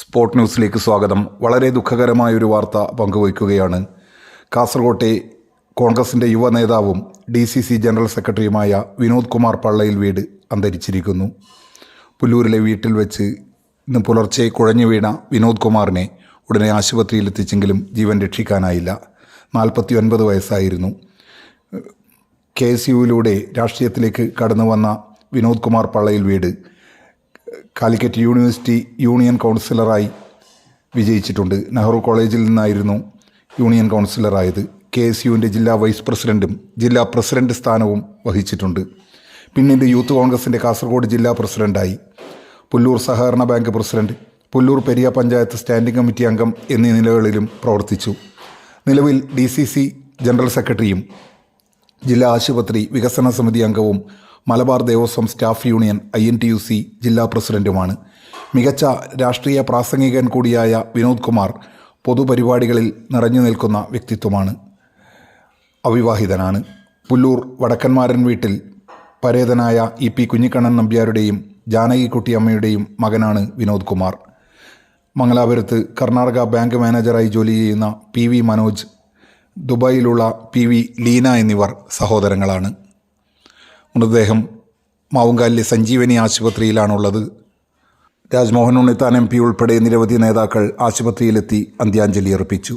Sport ന്യൂസിലേക്ക് സ്വാഗതം. വളരെ ദുഃഖകരമായ ഒരു വാർത്ത പങ്കുവയ്ക്കുകയാണ്. കാസർകോട്ടെ കോൺഗ്രസിന്റെ യുവ നേതാവും ഡി സി സി ജനറൽ സെക്രട്ടറിയുമായ വിനോദ് കുമാർ പള്ളയിൽ വീട് അന്തരിച്ചിരിക്കുന്നു. പുല്ലൂരിലെ വീട്ടിൽ വെച്ച് ഇന്ന് പുലർച്ചെ കുഴഞ്ഞു വീണ വിനോദ് കുമാറിനെ ഉടനെ ആശുപത്രിയിലെത്തിച്ചെങ്കിലും ജീവൻ രക്ഷിക്കാനായില്ല. നാൽപ്പത്തി ഒൻപത് വയസ്സായിരുന്നു. കെ എസ് യുവിലൂടെ രാഷ്ട്രീയത്തിലേക്ക് കടന്നു വന്ന വിനോദ് കുമാർ പള്ളയിൽ വീട് കാലിക്കറ്റ് യൂണിവേഴ്സിറ്റി യൂണിയൻ കൗൺസിലറായി വിജയിച്ചിട്ടുണ്ട്. നെഹ്റു കോളേജിൽ നിന്നായിരുന്നു യൂണിയൻ കൗൺസിലറായത്. കെ എസ് യുവിന്റെ ജില്ലാ വൈസ് പ്രസിഡന്റും ജില്ലാ പ്രസിഡന്റ് സ്ഥാനവും വഹിച്ചിട്ടുണ്ട്. പിന്നീട് യൂത്ത് കോൺഗ്രസിന്റെ കാസർഗോഡ് ജില്ലാ പ്രസിഡന്റായി പുല്ലൂർ സഹകരണ bank president Pullur Periya panchayat standing committee അംഗം എന്നീ നിലകളിലും പ്രവർത്തിച്ചു. നിലവിൽ ഡി സി സി ജനറൽ സെക്രട്ടറിയും ജില്ലാ ആശുപത്രി വികസന സമിതി അംഗവും Malabar Devaswom staff union I N T U C ജില്ലാ പ്രസിഡന്റുമാണ്. മികച്ച രാഷ്ട്രീയ പ്രാസംഗികൻ കൂടിയായ വിനോദ് കുമാർ പൊതുപരിപാടികളിൽ നിറഞ്ഞു നിൽക്കുന്ന വ്യക്തിത്വമാണ്. അവിവാഹിതനാണ്. പുല്ലൂർ വടക്കന്മാരൻ വീട്ടിൽ പരേതനായ ഇ പി കുഞ്ഞിക്കണ്ണൻ നമ്പ്യാരുടെയും ജാനകിക്കുട്ടിയമ്മയുടെയും മകനാണ് വിനോദ് കുമാർ. മംഗലാപുരത്ത് കർണാടക ബാങ്ക് മാനേജറായി ജോലി ചെയ്യുന്ന പി വി മനോജ് ദുബായിലുള്ള പി വി ലീന എന്നിവർ സഹോദരങ്ങളാണ്. മൃതദേഹം മാവുങ്കാലിലെ സഞ്ജീവനി ആശുപത്രിയിലാണുള്ളത്. രാജ്മോഹൻ ഉണ്ണിത്താൻ എം പി ഉൾപ്പെടെ നിരവധി നേതാക്കൾ ആശുപത്രിയിലെത്തി അന്ത്യാഞ്ജലി അർപ്പിച്ചു.